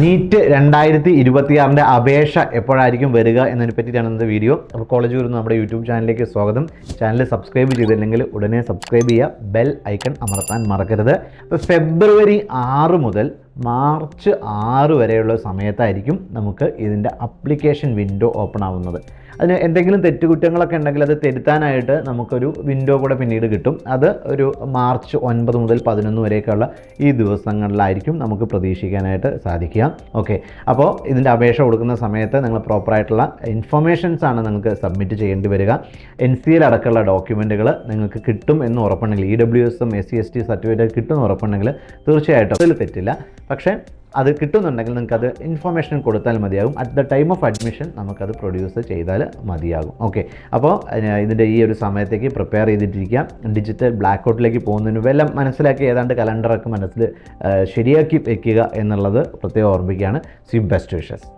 NEET രണ്ടായിരത്തി ഇരുപത്തിയാറിന്റെ അപേക്ഷ എപ്പോഴായിരിക്കും വരിക എന്നതിനെ പറ്റിയിട്ടാണ് ഇന്നത്തെ വീഡിയോ. അപ്പോൾ കോളേജ് വരുന്ന നമ്മുടെ യൂട്യൂബ് ചാനലിലേക്ക് സ്വാഗതം. ചാനൽ സബ്സ്ക്രൈബ് ചെയ്തില്ലെങ്കിൽ ഉടനെ സബ്സ്ക്രൈബ് ചെയ്യുക. ബെൽ ഐക്കൺ അമർത്താൻ മറക്കരുത്. അപ്പോൾ ഫെബ്രുവരി ആറ് മുതൽ മാർച്ച് ആറ് വരെയുള്ള സമയത്തായിരിക്കും നമുക്ക് ഇതിന്റെ അപ്ലിക്കേഷൻ വിൻഡോ ഓപ്പൺ ആവുന്നത്. അതിന് എന്തെങ്കിലും തെറ്റുകുറ്റങ്ങളൊക്കെ ഉണ്ടെങ്കിൽ അത് തിരുത്താനായിട്ട് നമുക്കൊരു വിൻഡോ കൂടെ പിന്നീട് കിട്ടും. അത് ഒരു മാർച്ച് ഒൻപത് മുതൽ പതിനൊന്ന് വരെയൊക്കെയുള്ള ഈ ദിവസങ്ങളിലായിരിക്കും നമുക്ക് പ്രതീക്ഷിക്കാനായിട്ട് സാധിക്കുക. ഓക്കെ അപ്പോൾ ഇതിന്റെ അപേക്ഷ കൊടുക്കുന്ന സമയത്ത് നിങ്ങൾ പ്രോപ്പറായിട്ടുള്ള ഇൻഫർമേഷൻസ് ആണ് നിങ്ങൾക്ക് സബ്മിറ്റ് ചെയ്യേണ്ടി വരിക. എൻ സി എൽ അടക്കമുള്ള ഡോക്യുമെന്റുകൾ നിങ്ങൾക്ക് കിട്ടും എന്ന് ഉറപ്പുണ്ടെങ്കിൽ ഇ ഡബ്ല്യു എസും S C S T certificate കിട്ടും എന്ന് ഉറപ്പുണ്ടെങ്കിൽ തീർച്ചയായിട്ടും അതിൽ തെറ്റില്ല. പക്ഷേ അത് കിട്ടുന്നുണ്ടെങ്കിൽ നിങ്ങൾക്ക് അത് ഇൻഫർമേഷൻ കൊടുത്താൽ മതിയാകും. At the time of admission നമുക്കത് പ്രൊഡ്യൂസ് ചെയ്താൽ മതിയാകും. ഓക്കെ അപ്പോൾ ഇതിന്റെ ഈ ഒരു സമയത്തേക്ക് പ്രിപ്പയർ ചെയ്തിട്ടിരിക്കാം. ഡിജിറ്റൽ ബ്ലാക്ക് ഔട്ടിലേക്ക് പോകുന്നതിന് വല്ലം മനസ്സിലാക്കി ഏതാണ്ട് കലണ്ടറൊക്കെ മനസ്സിൽ ശരിയാക്കി വയ്ക്കുക എന്നുള്ളത് പ്രത്യേകം ഓർമ്മിക്കുകയാണ് സി ബെസ്റ്റ് വിഷസ്